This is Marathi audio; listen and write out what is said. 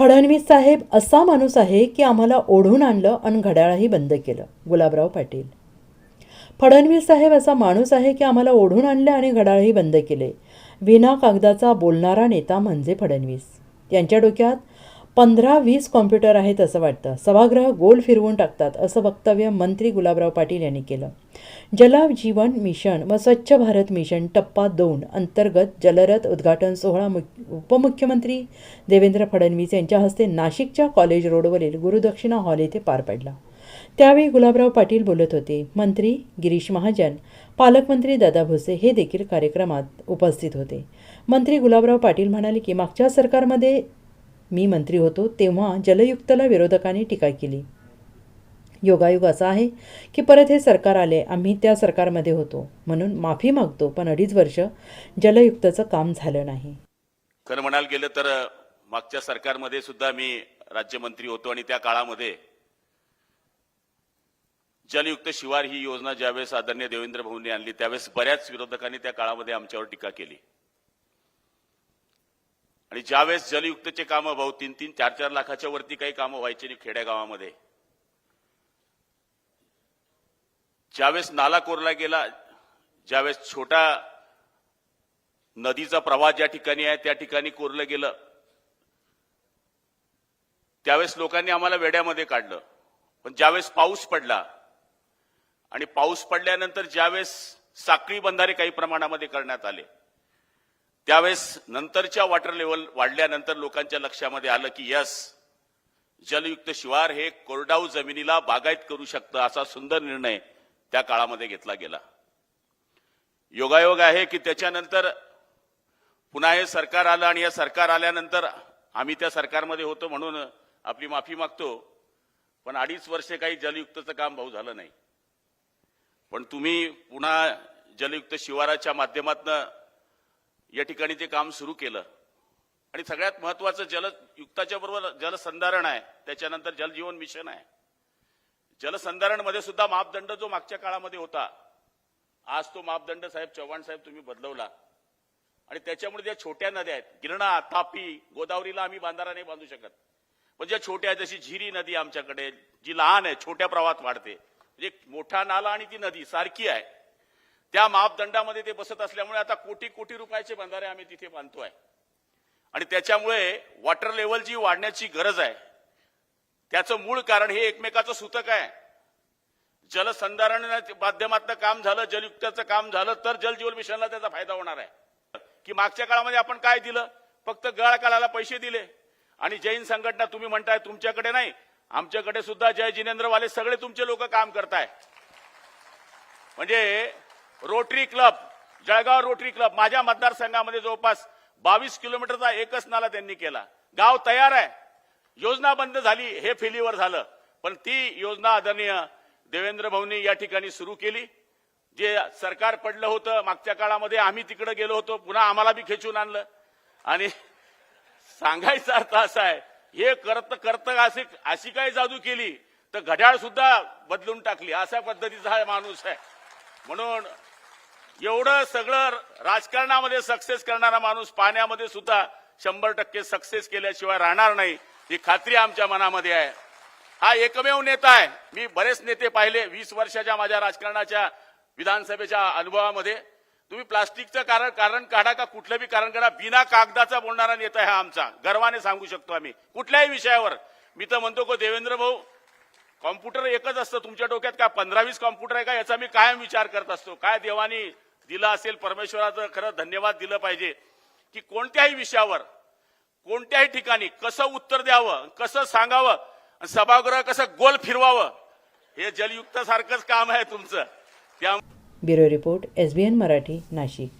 फडणवीस साहेब असा माणूस आहे की आम्हाला ओढून आणलं आणि घड्याळही बंद केलं. गुलाबराव पाटील. फडणवीस साहेब असा माणूस आहे की आम्हाला ओढून आणलं आणि घड्याळही बंद केले. विना कागदाचा बोलणारा नेता म्हणजे फडणवीस. यांच्या डोक्यात पंधरा वीस कॉम्प्युटर आहेत असं वाटतं. सभागृह गोल फिरवून टाकतात असं वक्तव्य मंत्री गुलाबराव पाटील यांनी केलं. जल जीवन मिशन व स्वच्छ भारत मिशन टप्पा दोन अंतर्गत जलरथ उद्घाटन सोहळा उपमुख्यमंत्री देवेंद्र फडणवीस यांच्या हस्ते नाशिकच्या कॉलेज रोडवरील गुरुदक्षिणा हॉल येथे पार पडला. त्यावेळी गुलाबराव पाटील बोलत होते. मंत्री गिरीश महाजन पालकमंत्री दादा भुसे हे देखील कार्यक्रमात उपस्थित होते. मंत्री गुलाबराव पाटील म्हणाले की मागच्या सरकारमध्ये मी मंत्री होतो तेव्हा जलयुक्तला विरोधकांनी टीका केली. योगायोग असा आहे की परत हे सरकार आले आम्ही त्या सरकारमध्ये होतो. म्हणून माफी मागतो पण अडीच वर्ष जलयुक्तचं काम झालं नाही. खरं म्हणायला गेलं तर मागच्या सरकारमध्ये सुद्धा मी राज्यमंत्री होतो आणि त्या काळामध्ये जलयुक्त शिवार ही योजना ज्यावेळेस आदरणीय देवेंद्र भाऊंनी आणली त्यावेळेस बऱ्याच विरोधकांनी त्या काळामध्ये आमच्यावर टीका केली. आणि ज्यावेळेस जलयुक्तचे कामं भाऊ तीन तीन चार चार लाखाच्या वरती काही कामं व्हायची नाही खेड्यागावामध्ये ज्यावेळेस नाला कोरला गेला ज्यावेळेस छोटा नदीचा प्रवाह ज्या ठिकाणी आहे त्या ठिकाणी कोरलं गेलं त्यावेळेस लोकांनी आम्हाला वेड्यामध्ये काढलं. पण ज्यावेळेस पाऊस पडला आणि पाऊस पडल्यानंतर ज्यावेळेस साखळी बंधारे काही प्रमाणामध्ये करण्यात आले त्यावेळेस नंतरच्या वॉटर लेवल वाढल्यानंतर लोकांच्या लक्षामध्ये आलं की यस जलयुक्त शिवार हे कोरडाऊ जमिनीला बागायत करू शकतं असा सुंदर निर्णय त्या काळामध्ये घेतला गेला. योगायोग आहे की त्याच्यानंतर पुन्हा हे सरकार आलं आणि या सरकार आल्यानंतर आम्ही त्या सरकारमध्ये होतो म्हणून आपली माफी मागतो पण अडीच वर्षे काही जलयुक्तचं काम भाऊ झालं नाही. पण तुम्ही पुन्हा जलयुक्त शिवाराच्या माध्यमातून या ठिकाणी ते काम सुरू केलं. आणि सगळ्यात महत्वाचं जलयुक्ताच्या बरोबर जलसंधारण आहे. त्याच्यानंतर जलजीवन मिशन आहे. जलसंधारणमध्ये सुद्धा मापदंड जो मागच्या काळामध्ये होता आज तो मापदंड साहेब चव्हाण साहेब तुम्ही बदलवला. आणि त्याच्यामुळे ज्या छोट्या नद्या आहेत गिरणा तापी गोदावरीला आम्ही बांधारा नाही बांधू शकत. पण ज्या छोट्या आहेत जशी झिरी नदी आमच्याकडे जी लहान आहे छोट्या प्रवाहात वाढते. म्हणजे मोठा नाला आणि ती नदी सारखी आहे. त्या मापदंडामध्ये ते बसत असल्यामुळे आता कोटी कोटी रुपयाचे बंधारे आम्ही तिथे बांधतोय. आणि त्याच्यामुळे वॉटर लेवल जी वाढण्याची गरज आहे त्याचं मूळ कारण हे एकमेकाचं सूतक आहे. जलसंधारण माध्यमातलं काम झालं जलयुक्ताचं काम झालं तर जलजीवन मिशनला त्याचा फायदा होणार आहे. की मागच्या काळामध्ये आपण काय दिलं? फक्त गळ काळाला पैसे दिले. आणि जैन संघटना तुम्ही म्हणताय तुमच्याकडे नाही. आमच्याकडे सुद्धा जय जिनेंद्रवाले सगळे तुमचे लोक काम करताय. म्हणजे Rotary Club Jalgaon Rotary Club माझ्या मतदारसंघामध्ये जवळपास बावीस किलोमीटरचा एकच नाला त्यांनी केला. गाव तयार आहे. योजना बंद झाली हे फेलीवर झालं. पण ती योजना आदरणीय देवेंद्र भाऊंनी या ठिकाणी सुरू केली. जे सरकार पडलं होतं मागच्या काळामध्ये आम्ही तिकडे गेलो होतो पुन्हा आम्हाला बी खेचून आणलं. आणि सांगायचा अर्थ असा आहे हे करत करत अशी अशी काही जादू केली तर घड्याळ सुद्धा बदलून टाकली. अशा पद्धतीचा हा माणूस आहे. म्हणून एवढं सगळं राजकारणामध्ये सक्सेस करणारा माणूस पाण्यामध्ये सुद्धा शंभर टक्के सक्सेस केल्याशिवाय राहणार नाही ही खात्री आमच्या मनामध्ये आहे. हा एकमेव नेता आहे. मी बरेच नेते पाहिले वीस वर्षाच्या माझ्या राजकारणाच्या विधानसभेच्या अनुभवामध्ये. तुम्ही प्लास्टिकचं कारण कारण काढा का कुठलं बी कारण काढा? बिना कागदाचा बोलणारा नेता आहे हा आमचा. गर्वाने सांगू शकतो आम्ही. कुठल्याही विषयावर. मी तर म्हणतो को देवेंद्र भाऊ कॉम्प्युटर एकच असतं तुमच्या डोक्यात का? पंधरावीस कॉम्प्युटर आहे का? याचा मी कायम विचार करत असतो. काय देवानी दिलं असेल परमेश्वराचं खरं धन्यवाद दिलं पाहिजे की कोणत्याही विषयावर कोणत्याही ठिकाणी कसं उत्तर द्यावं कसं सांगावं सभागृह कसं गोल फिरवावं हे जलयुक्त सारखंच काम आहे तुमचं. त्या bureau report S Marathi Nashik.